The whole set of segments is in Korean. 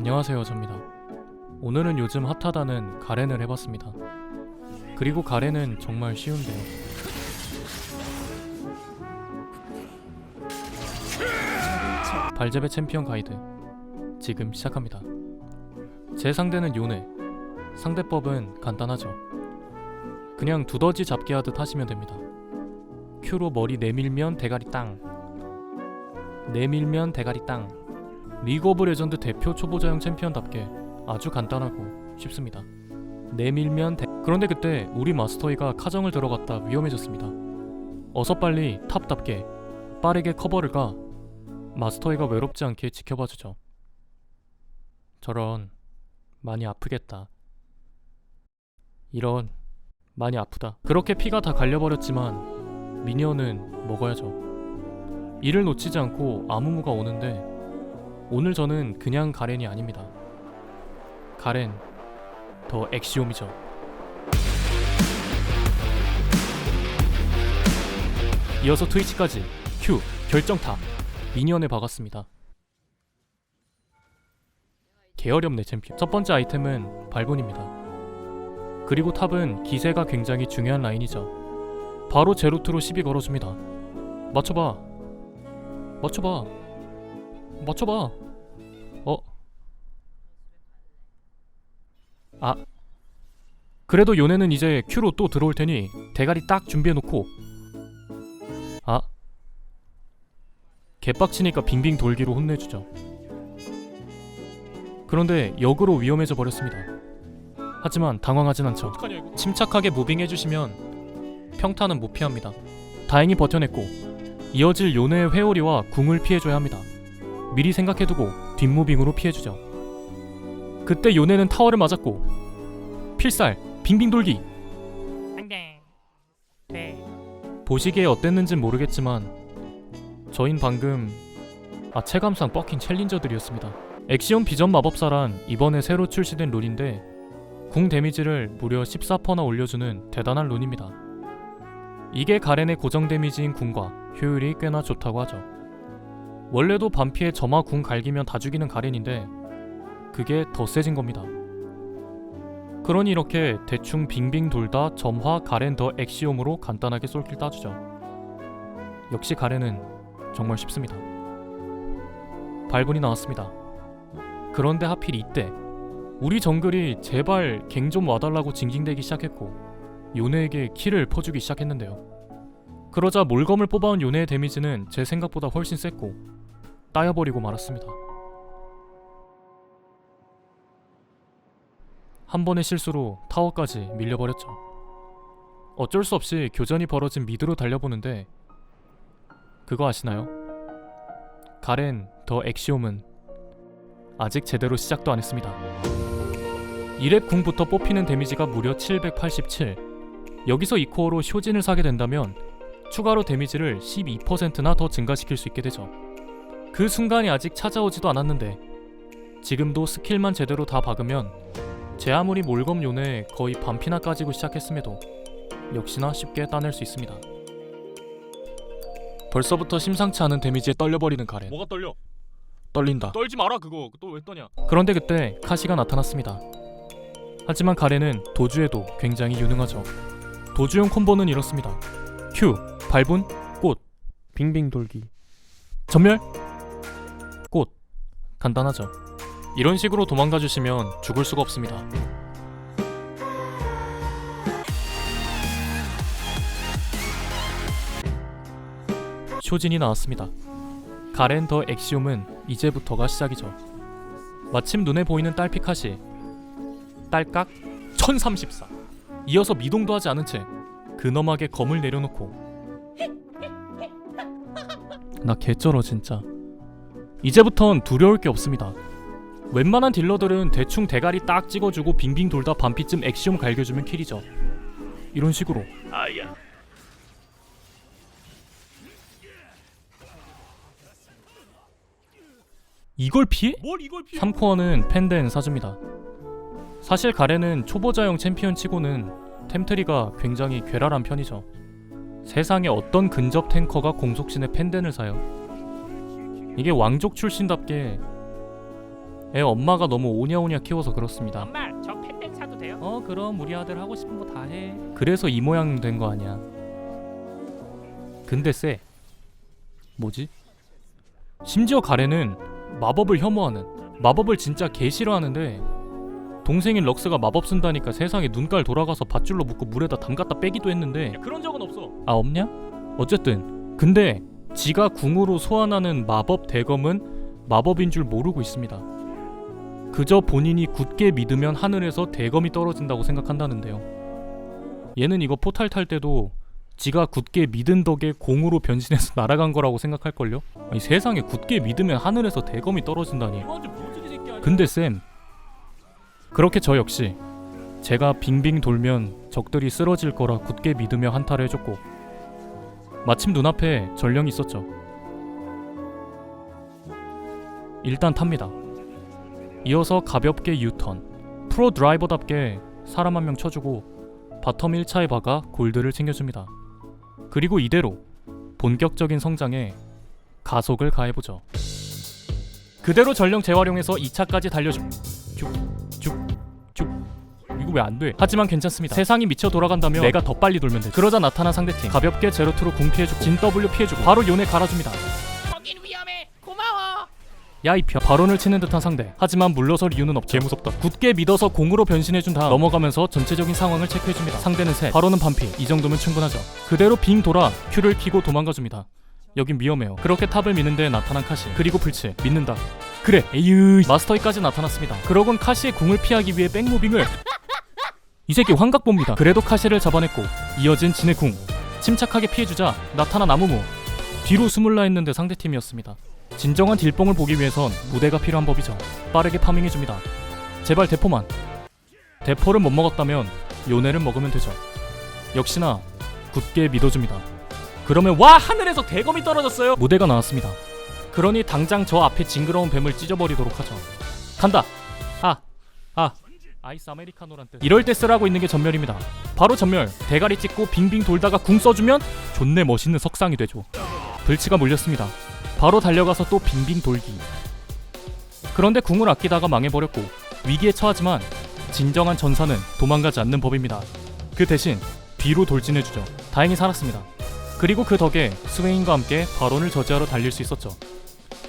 안녕하세요 접니다. 오늘은 요즘 핫하다는 가렌을 해봤습니다. 그리고 가렌은 정말 쉬운데요. 발제배 챔피언 가이드 지금 시작합니다. 제 상대는 요네. 상대법은 간단하죠. 그냥 두더지 잡기 하듯 하시면 됩니다. 큐로 머리 내밀면 대가리 땅. 내밀면 대가리 땅 리그 오브 레전드 대표 초보자용 챔피언답게 아주 간단하고 쉽습니다. 내밀면 대... 그런데 그때 우리 마스터이가 카정을 들어갔다 위험해졌습니다. 어서 빨리 탑답게 빠르게 커버를 가 마스터이가 외롭지 않게 지켜봐주죠. 저런 많이 아프겠다. 이런 많이 아프다. 그렇게 피가 다 갈려버렸지만 미니언은 먹어야죠. 이를 놓치지 않고 아무무가 오는데 오늘 저는 그냥 가렌이 아닙니다. 가렌 더 엑시옴이죠. 이어서 트위치까지 Q 결정타 미니언에 박았습니다. 게으렵네 챔피언. 첫 번째 아이템은 발본입니다. 그리고 탑은 기세가 굉장히 중요한 라인이죠. 바로 제로투로 시비 걸어줍니다. 맞춰봐. 맞춰봐. 맞춰봐. 어? 아. 그래도 요네는 이제 큐로 또 들어올 테니 대가리 딱 준비해놓고. 아. 개빡치니까 빙빙 돌기로 혼내주죠. 그런데 역으로 위험해져 버렸습니다. 하지만 당황하진 않죠. 침착하게 무빙해주시면 평타는 못 피합니다. 다행히 버텨냈고 이어질 요네의 회오리와 궁을 피해줘야 합니다. 미리 생각해두고 뒷무빙으로 피해주죠. 그때 요네는 타워를 맞았고 필살 빙빙 돌기. 보시기에 어땠는진 모르겠지만 저흰 방금 아 체감상 뻑킨 챌린저들이었습니다. 엑시온 비전 마법사란 이번에 새로 출시된 룬인데 궁 데미지를 무려 14%나 올려주는 대단한 룬입니다. 이게 가렌의 고정 데미지인 궁과 효율이 꽤나 좋다고 하죠. 원래도 반피에 점화 궁 갈기면 다 죽이는 가렌인데 그게 더 세진 겁니다. 그러니 이렇게 대충 빙빙 돌다 점화 가렌 더 엑시옴으로 간단하게 쏠킬 따주죠. 역시 가렌은 정말 쉽습니다. 발본이 나왔습니다. 그런데 하필 이때 우리 정글이 제발 갱 좀 와달라고 징징대기 시작했고 요네에게 키를 퍼주기 시작했는데요. 그러자 몰검을 뽑아온 요네의 데미지는 제 생각보다 훨씬 셌고 따여버리고 말았습니다. 한 번의 실수로 타워까지 밀려버렸죠. 어쩔 수 없이 교전이 벌어진 미드로 달려보는데 그거 아시나요? 가렌 더 엑시옴은 아직 제대로 시작도 안 했습니다. 1렙 궁부터 뽑히는 데미지가 무려 787. 여기서 이 코어로 쇼진을 사게 된다면 추가로 데미지를 12%나 더 증가시킬 수 있게 되죠. 그 순간이 아직 찾아오지도 않았는데 지금도 스킬만 제대로 다 박으면 제 아무리 몰검 요네 거의 반피나 까지고 시작했음에도 역시나 쉽게 따낼 수 있습니다. 벌써부터 심상치 않은 데미지에 떨려버리는 가렌. 뭐가 떨려? 떨린다. 떨지 마라 그거. 또 왜 떠냐? 그런데 그때 카시가 나타났습니다. 하지만 가렌은 도주에도 굉장히 유능하죠. 도주용 콤보는 이렇습니다. Q, 발분, 꽃, 빙빙 돌기, 전멸, 꽃. 간단하죠. 이런 식으로 도망가 주시면 죽을 수가 없습니다. 쇼진이 나왔습니다. 가렌 더 엑시움은 이제부터가 시작이죠. 마침 눈에 보이는 딸피 컷이 딸깍 1034 이어서 미동도 하지 않은 채 근엄하게 검을 내려놓고 나 개쩔어 진짜 이제부턴 두려울 게 없습니다 웬만한 딜러들은 대충 대가리 딱 찍어주고 빙빙 돌다 반피쯤 엑시움 갈겨주면 킬이죠 이런 식으로 아야. 이걸 피해? 뭘 이걸 피해? 3코어는 펜덴 사줍니다. 사실 가렌은 초보자용 챔피언 치고는 템트리가 굉장히 괴랄한 편이죠. 세상에 어떤 근접 탱커가 공속신의 펜덴을 사요. 이게 왕족 출신답게 애 엄마가 너무 오냐오냐 키워서 그렇습니다. 엄마 저 팬츠 사도 돼요? 어 그럼 우리 아들 하고 싶은 거 다 해. 그래서 이 모양 된 거 아니야. 근데 쎄. 뭐지? 심지어 가렌은 마법을 혐오하는 마법을 진짜 개 싫어하는데 동생인 럭스가 마법 쓴다니까 세상에 눈깔 돌아가서 밧줄로 묶고 물에다 담갔다 빼기도 했는데 그런 적은 없어. 아 없냐? 어쨌든 근데 지가 궁으로 소환하는 마법 대검은 마법인 줄 모르고 있습니다. 그저 본인이 굳게 믿으면 하늘에서 대검이 떨어진다고 생각한다는데요. 얘는 이거 포탈 탈 때도 지가 굳게 믿은 덕에 공으로 변신해서 날아간 거라고 생각할걸요? 아니 세상에 굳게 믿으면 하늘에서 대검이 떨어진다니 근데 쌤 그렇게 저 역시 제가 빙빙 돌면 적들이 쓰러질 거라 굳게 믿으며 한타를 해줬고 마침 눈앞에 전령이 있었죠. 일단 탑니다. 이어서 가볍게 유턴. 프로 드라이버답게 사람 한 명 쳐주고 바텀 1차에 박아 골드를 챙겨줍니다. 그리고 이대로 본격적인 성장에 가속을 가해보죠. 그대로 전령 재활용해서 2차까지 달려줌. 쭉쭉쭉 이거 왜 안 돼? 하지만 괜찮습니다. 세상이 미쳐 돌아간다면 내가 더 빨리 돌면 돼. 그러자 나타난 상대팀. 가볍게 제로투로 궁 피해주고 진 W 피해주고 바로 요네 갈아줍니다. 거긴 위험해. 고마워. 야이 벼. 바론을 치는 듯한 상대. 하지만 물러설 이유는 없죠. 개무섭다. 굳게 믿어서 공으로 변신해준 다음 넘어가면서 전체적인 상황을 체크해줍니다. 상대는 셋 바론은 반피. 이 정도면 충분하죠. 그대로 빙 돌아 큐를 키고 도망가줍니다. 여긴 위험해요. 그렇게 탑을 미는데 나타난 카시. 그리고 불치 믿는다. 그래. 에휴. 마스터이까지 나타났습니다. 그러곤 카시의 궁을 피하기 위해 백무빙을 이 새끼 환각 봅니다 그래도 카시를 잡아냈고 이어진 진의 궁 침착하게 피해주자 나타난 아무무 뒤로 숨을라 했는데 상대팀이었습니다 진정한 딜뽕을 보기 위해선 무대가 필요한 법이죠. 빠르게 파밍해줍니다. 제발 대포만. 대포를 못 먹었다면 요네를 먹으면 되죠. 역시나 굳게 믿어줍니다. 그러면 와 하늘에서 대검이 떨어졌어요. 무대가 나왔습니다. 그러니 당장 저 앞에 징그러운 뱀을 찢어버리도록 하죠. 간다. 아, 아. 아이스 아메리카노란 뜻. 이럴 때 쓰라고 있는 게 전멸입니다. 바로 전멸. 대가리 찍고 빙빙 돌다가 궁 써주면 존내 멋있는 석상이 되죠. 불치가 물렸습니다. 바로 달려가서 또 빙빙 돌기. 그런데 궁을 아끼다가 망해버렸고 위기에 처하지만 진정한 전사는 도망가지 않는 법입니다. 그 대신 뒤로 돌진해주죠. 다행히 살았습니다. 그리고 그 덕에 스웨인과 함께 바론을 저지하러 달릴 수 있었죠.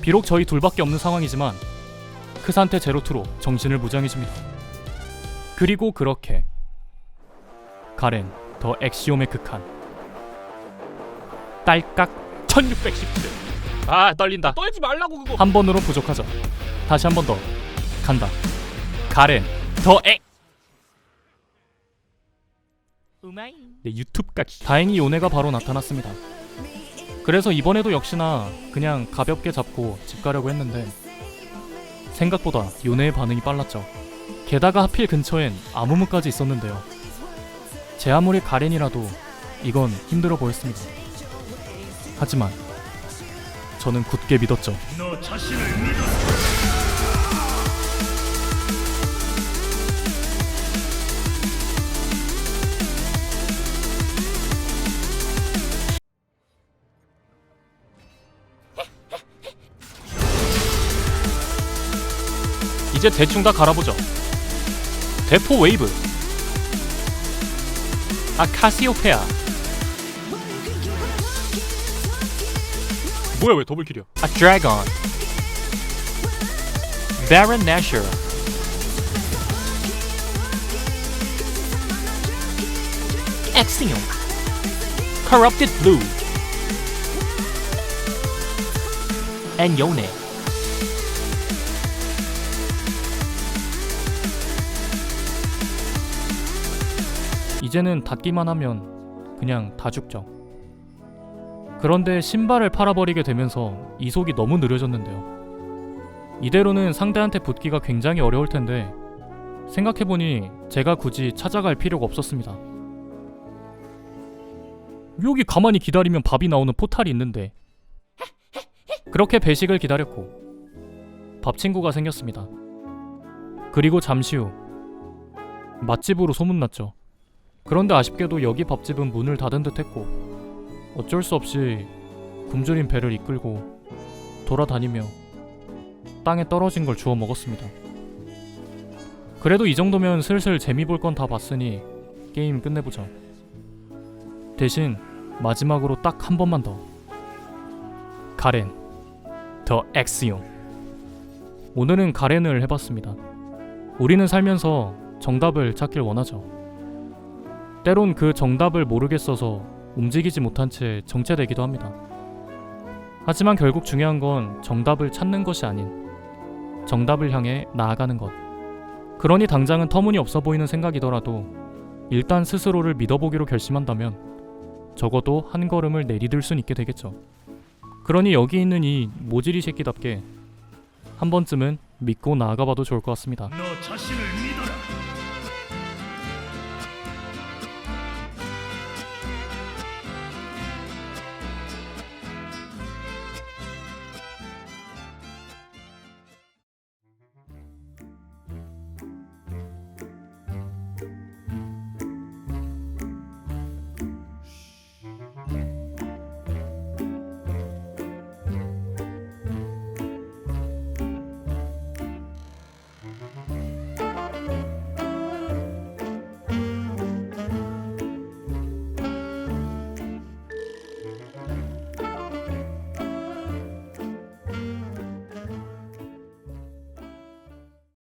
비록 저희 둘밖에 없는 상황이지만 그 상태 제로투로 정신을 무장해줍니다. 그리고 그렇게 가렌 더 엑시옴의 극한. 딸깍 1610대 아 떨린다. 떨지 말라고 그거. 한 번으로 부족하죠. 다시 한 번 더. 간다. 가렌 더 엑! 우마이. 내 유튜브까지. 다행히 요네가 바로 나타났습니다. 그래서 이번에도 역시나 그냥 가볍게 잡고 집 가려고 했는데 생각보다 요네의 반응이 빨랐죠 게다가 하필 근처엔 아무무까지 있었는데요. 제 아무리 가렌이라도 이건 힘들어 보였습니다. 하지만 저는 굳게 믿었죠. 이제 대충 다 갈아보죠. 대포 웨이브. 아 카시오페아. 뭐야 왜 더블킬이야? 아 드래곤. 바런 내셔. 엑시온. Corrupted Blue. and 요 이제는 닿기만 하면 그냥 다 죽죠. 그런데 신발을 팔아버리게 되면서 이속이 너무 느려졌는데요. 이대로는 상대한테 붙기가 굉장히 어려울 텐데 생각해보니 제가 굳이 찾아갈 필요가 없었습니다. 여기 가만히 기다리면 밥이 나오는 포탈이 있는데 그렇게 배식을 기다렸고 밥 친구가 생겼습니다. 그리고 잠시 후 맛집으로 소문났죠. 그런데 아쉽게도 여기 밥집은 문을 닫은 듯 했고 어쩔 수 없이 굶주린 배를 이끌고 돌아다니며 땅에 떨어진 걸 주워 먹었습니다. 그래도 이 정도면 슬슬 재미 볼 건 다 봤으니 게임 끝내보자. 대신 마지막으로 딱 한 번만 더. 가렌 더 엑스용 오늘은 가렌을 해봤습니다. 우리는 살면서 정답을 찾길 원하죠. 때론 그 정답을 모르겠어서 움직이지 못한 채 정체되기도 합니다. 하지만 결국 중요한 건 정답을 찾는 것이 아닌 정답을 향해 나아가는 것. 그러니 당장은 터무니없어 보이는 생각이더라도 일단 스스로를 믿어보기로 결심한다면 적어도 한 걸음을 내디딜 순 있게 되겠죠. 그러니 여기 있는 이 모지리 새끼답게 한 번쯤은 믿고 나아가봐도 좋을 것 같습니다.